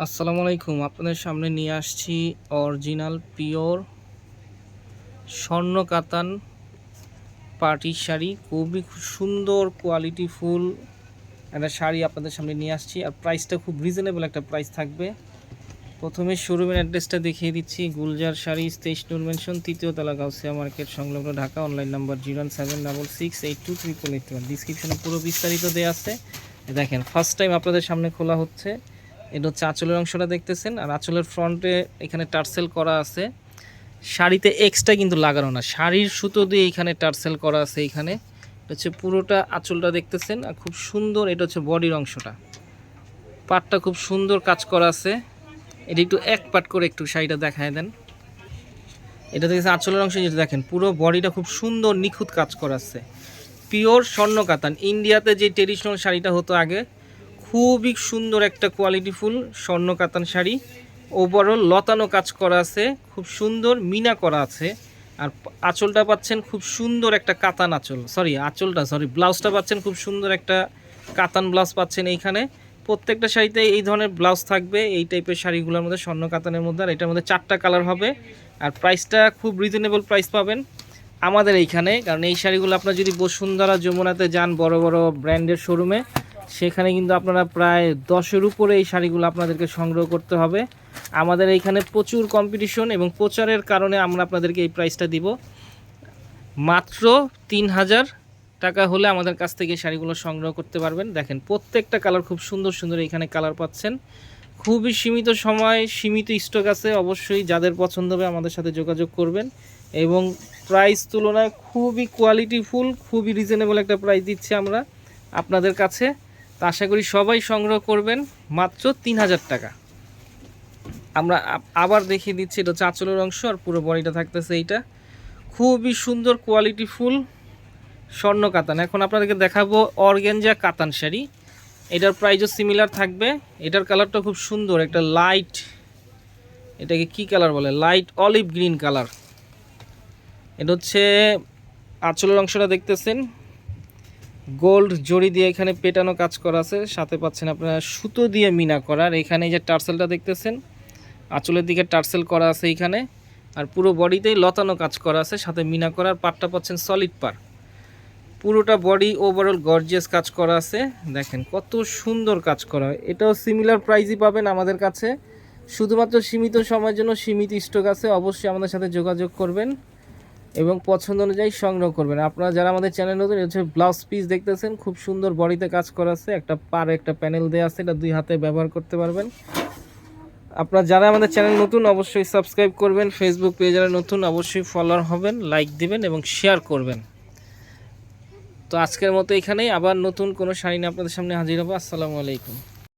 আসসালামু আলাইকুম, আপনাদের সামনে নিয়ে আসছি অরিজিনাল পিওর স্বর্ণ কাতান পার্টির শাড়ি। খুবই সুন্দর কোয়ালিটি ফুল একটা শাড়ি আপনাদের সামনে নিয়ে আসছি আর প্রাইসটা খুব রিজনেবল একটা প্রাইস থাকবে। প্রথমে শোরুমের অ্যাড্রেসটা দেখিয়ে দিচ্ছি, গুলজার শাড়ি, তেইশ নূর মেনশন তৃতীয় তলা গাউসিয়া মার্কেট সংলগ্ন Dhaka online number zero seven double six eight two triple eight one ডিসক্রিপশনে পুরো বিস্তারিত দেওয়া আছে। দেখেন ফার্স্ট টাইম আপনাদের সামনে খোলা হচ্ছে। এটা হচ্ছে আঁচলের অংশটা দেখতেছেন, আর আঁচলের ফ্রন্টে এখানে টার্সেল করা আছে। শাড়িতে এক্সট্রা কিন্তু লাগানো না, শাড়ির সুতো দিয়ে এখানে টার্সেল করা আছে এখানে। এটা হচ্ছে পুরোটা আঁচলটা দেখতেছেন, আর খুব সুন্দর এটা হচ্ছে বডির অংশটা। পাটটা খুব সুন্দর কাজ করা আছে। এটা একটু এক পাট করে একটু শাড়িটা দেখায় দেন। এটা দেখেছে আঁচলের অংশ যেটা দেখেন, পুরো বডিটা খুব সুন্দর নিখুঁত কাজ করা আছে। পিওর স্বর্ণকাতান, ইন্ডিয়াতে যে ট্রেডিশনাল শাড়িটা হতো আগে খুবই সুন্দর একটা কোয়ালিটি ফুল, স্বর্ণ কাতান শাড়ি। ওভারঅল লতানো কাজ করা আছে, খুব সুন্দর মিনা করা আছে। আর আঁচলটা পাচ্ছেন খুব সুন্দর একটা কাতান আঁচল সরি আঁচলটা সরি ব্লাউজটা পাচ্ছেন খুব সুন্দর একটা কাতান ব্লাউজ পাচ্ছেন এইখানে। প্রত্যেকটা শাড়িতে এই ধরনের ব্লাউজ থাকবে, এই টাইপের শাড়িগুলোর মধ্যে, স্বর্ণ কাতানের মধ্যে, আর এটার মধ্যে চারটা কালার হবে। আর প্রাইসটা খুব রিজনেবল প্রাইস পাবেন আমাদের এইখানে, কারণ এই শাড়িগুলো আপনার যদি বসুন্ধরা, যমুনাতে যান বড় বড় ব্র্যান্ডের শোরুমে সেখানে কিন্তু আপনারা প্রায় দশের উপরে এই শাড়িগুলো আপনাদেরকে সংগ্রহ করতে হবে। আমাদের এইখানে প্রচুর কম্পিটিশন এবং প্রচারের কারণে আমরা আপনাদেরকে এই প্রাইসটা দিব। মাত্র তিন হাজার টাকা হলে আমাদের কাছ থেকে শাড়িগুলো সংগ্রহ করতে পারবেন। দেখেন, প্রত্যেকটা কালার খুব সুন্দর সুন্দর এখানে কালার পাচ্ছেন। খুবই সীমিত সময়, সীমিত স্টক আছে। অবশ্যই যাদের পছন্দ হবে আমাদের সাথে যোগাযোগ করবেন এবং প্রাইস তুলনায় খুবই কোয়ালিটিফুল খুবই রিজনেবল একটা প্রাইস দিচ্ছি আমরা আপনাদের কাছে। তো আশা করি সবাই সংগ্রহ করবেন মাত্র তিন হাজার টাকা। আমরা আবার দেখিয়ে দিচ্ছি, এটা হচ্ছে আঁচলের অংশ আর পুরো বডিটা থাকতেছে এইটা। খুবই সুন্দর কোয়ালিটি ফুল স্বর্ণ কাতান। এখন আপনাদেরকে দেখাবো অর্গেঞ্জা কাতান শাড়ি। এটার প্রাইসও সিমিলার থাকবে। এটার কালারটা খুব সুন্দর, একটা লাইট এটাকে কি কালার বলে? লাইট অলিভ গ্রিন কালার এটা হচ্ছে আঁচলের অংশটা দেখতেছেন। গোল্ড জড়ি দিয়ে এখানে পেটানো কাজ করা আছে। সাথে পাচ্ছেন আপনারা সুতো দিয়ে মিনা করার এখানে যে টার্সেলটা দেখতেছেন, আঁচলের দিকে টার্সেল করা আছে এইখানে আর পুরো বডিতেই লতানো কাজ করা আছে, সাথে মিনা করার পাটটা পাচ্ছেন সলিড পার পুরোটা বডি ওভারঅল গর্জিয়াস কাজ করা আছে। দেখেন কত সুন্দর কাজ করা। এটাও সিমিলার প্রাইজই পাবেন আমাদের কাছে। শুধুমাত্র সীমিত সময়ের জন্য সীমিত স্টক আছে। অবশ্যই আমাদের সাথে যোগাযোগ করবেন। এবং পছন্দ অনুযায়ী সংগ্রহ করবেন। আপনারা যারা আমাদের চ্যানেল নতুন হচ্ছে ব্লাউজ পিস দেখতেছেন, খুব সুন্দর বডিতে কাজ করা আছে। একটা পার একটা প্যানেল দেওয়া আছে, এটা দুই হাতে ব্যবহার করতে পারবেন। আপনারা যারা আমাদের চ্যানেল নতুন, অবশ্যই সাবস্ক্রাইব করবেন। ফেসবুক পেজ যারা নতুন, অবশ্যই ফলোয়ার হবেন লাইক দিবেন এবং শেয়ার করবেন। তো আজকের মতো এখানেই, আবার নতুন কোনো শাড়ি নিয়ে আপনাদের সামনে হাজির হব। আসসালামু আলাইকুম।